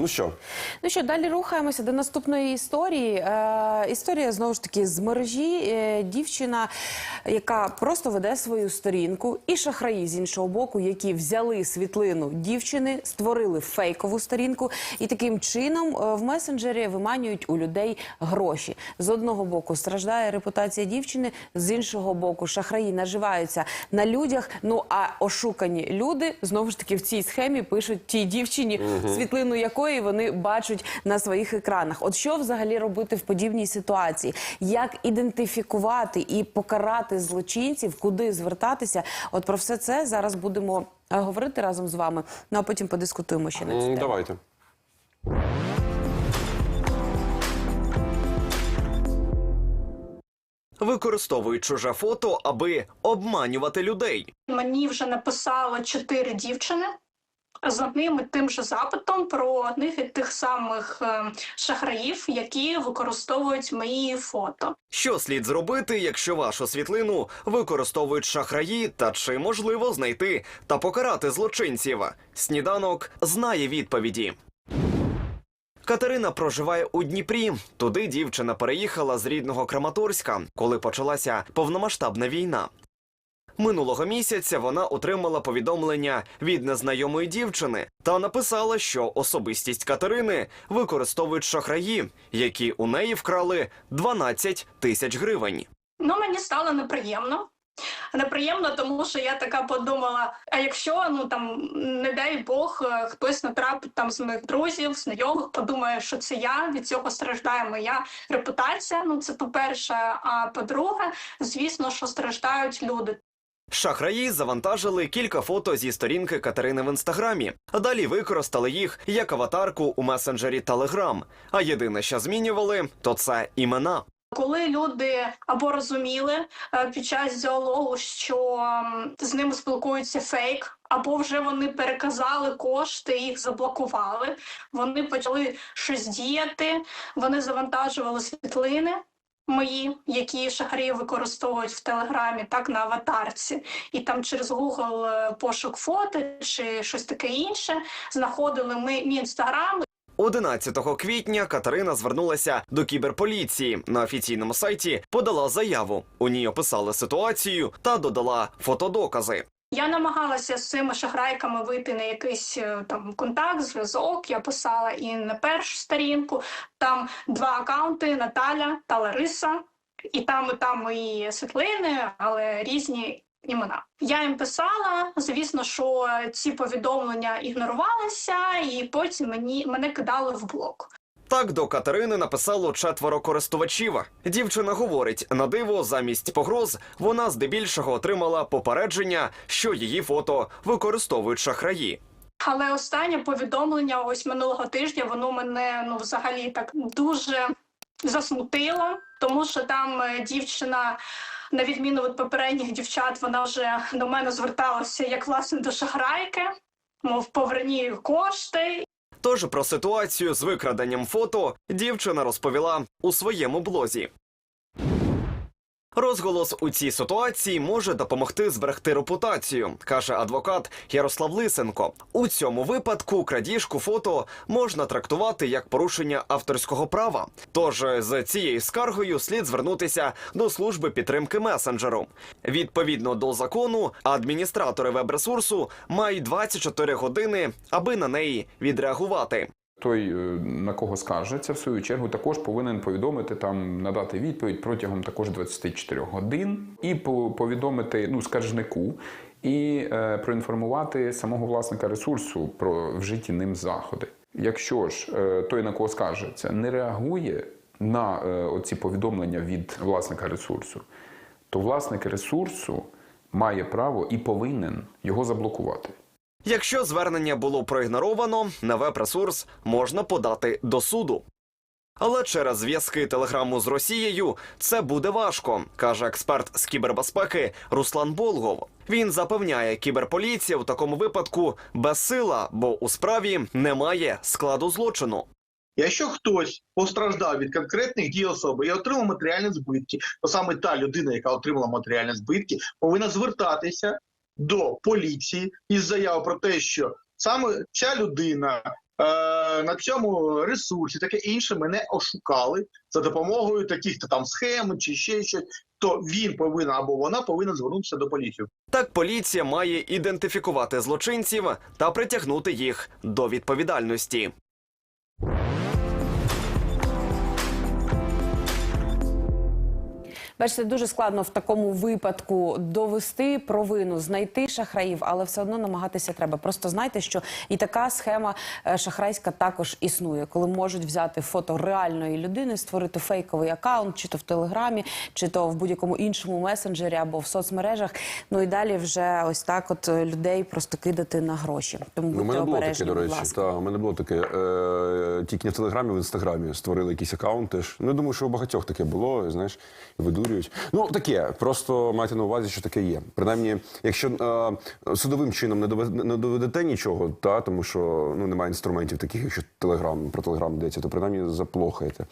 Ну що, Ну що, далі рухаємося до наступної історії. Е, історія знову ж таки з мережі. Е, дівчина, яка просто веде свою сторінку, і шахраї з іншого боку, які взяли світлину дівчини, створили фейкову сторінку, і таким чином е, в месенджері виманюють у людей гроші. З одного боку страждає репутація дівчини, з іншого боку, шахраї наживаються на людях. Ну а ошукані люди знову ж таки в цій схемі пишуть тій дівчині, світлину якої вони бачать на своїх екранах. От що взагалі робити в подібній ситуації? Як ідентифікувати і покарати злочинців, куди звертатися? От про все це зараз будемо е, говорити разом з вами. Ну а потім подискутуємо ще на цю тему. давайте. використовують чуже фото, аби обманювати людей. Мені вже написало чотири дівчини з одним і тим же запитом про одних і тих самих е, шахраїв, які використовують мої фото. Що слід зробити, якщо вашу світлину використовують шахраї, та чи можливо знайти та покарати злочинців? Сніданок знає відповіді. Катерина проживає у Дніпрі. Туди дівчина переїхала з рідного Краматорська, коли почалася повномасштабна війна. Минулого місяця вона отримала повідомлення від незнайомої дівчини та написала, що особистість Катерини використовують шахраї, які у неї вкрали 12 тисяч гривень. Ну мені стало неприємно. Неприємно, тому що я така подумала: а якщо ну там не дай Бог е, хтось натрапить там з моїх друзів, знайомих, подумає, що це я від цього страждає моя репутація. Ну це по-перше. А по-друге, звісно, що страждають люди. Шахраї завантажили кілька фото зі сторінки Катерини в інстаграмі, а далі використали їх як аватарку у месенджері Telegram. А єдине, що змінювали, то це імена. Коли люди або розуміли е, під час діалогу, що з ними спілкується фейк, або вже вони переказали кошти, їх заблокували. Вони почали щось діяти. Вони завантажували світлини мої, які шахраї використовують в телеграмі, так на аватарці, і там через Google е, пошук фото чи щось таке інше знаходили ми мій інстаграм 11 квітня Катерина звернулася до кіберполіції. На офіційному сайті подала заяву. У ній описали ситуацію та додала фотодокази. Я намагалася з цими шахрайками вийти на якийсь е, там контакт, зв'язок. Я писала і на першу сторінку. Там два акаунти Наталя та Лариса, і там і там мої світлини, але різні імена. Я їм писала. Звісно, що ці повідомлення ігнорувалися, і потім мені мене кидали в блок. Так до Катерини написало четверо користувачів. Дівчина говорить, на диво, замість погроз вона здебільшого отримала попередження, що її фото використовують шахраї. Але останнє повідомлення, ось минулого тижня, воно мене ну взагалі так дуже засмутило, тому що там е, дівчина. На відміну від попередніх дівчат, вона вже до мене зверталася як власне до шахрайки, мов поверні кошти. Тож про ситуацію з викраденням фото дівчина розповіла у своєму блозі. Розголос у цій ситуації може допомогти зберегти репутацію, каже адвокат Ярослав Лисенко. У цьому випадку крадіжку фото можна трактувати як порушення авторського права. Тож з цією скаргою слід звернутися до служби підтримки месенджеру. Відповідно до закону, адміністратори веб-ресурсу мають 24 години, аби на неї відреагувати. Той, е, на кого скаржиться, в свою чергу, також повинен повідомити там, надати відповідь протягом також 24 годин і по- повідомити ну, скаржнику і е, проінформувати самого власника ресурсу про вжиті ним заходи. Якщо ж е, той, на кого скаржиться, не реагує на е, оці повідомлення від власника ресурсу, то власник ресурсу має право і повинен його заблокувати. Якщо звернення було проігноровано, на веб-ресурс можна подати до суду. Але через зв'язки телеграму з Росією це буде важко, каже експерт з кібербезпеки Руслан Болгов. Він запевняє, кіберполіція у такому випадку безсила, бо у справі немає складу злочину. Якщо хтось постраждав від конкретних дій особи і отримав матеріальні збитки, то саме та людина, яка отримала матеріальні збитки, повинна звертатися до поліції із заявою про те, що саме ця людина е, на цьому ресурсі, таке інше, мене ошукали за допомогою таких-то там схем чи ще щось, то він повинен або вона повинна звернутися до поліції. Так поліція має ідентифікувати злочинців та притягнути їх до відповідальності. Бачите, дуже складно в такому випадку довести провину, знайти шахраїв, але все одно намагатися треба. Просто знайте, що і така схема е, шахрайська також існує, коли можуть взяти фото реальної людини, створити фейковий акаунт, чи то в телеграмі, чи то в будь-якому іншому месенджері або в соцмережах. Ну і далі вже ось так, от е, людей просто кидати на гроші. Тому Ну, у будьте мене було обережні, таке, до речі. Та, у мене було таке. Е, тільки не в Телеграмі, в інстаграмі створили якийсь аккаунт теж. Ну, я думаю, що у багатьох таке було, знаєш, і видурюють. Ну, таке, просто майте на увазі, що таке є. Принаймні, якщо е, судовим чином не доведете, не доведете нічого, та, тому що ну, немає інструментів таких, якщо Телеграм, про Телеграм йдеться, то принаймні заплохаєте.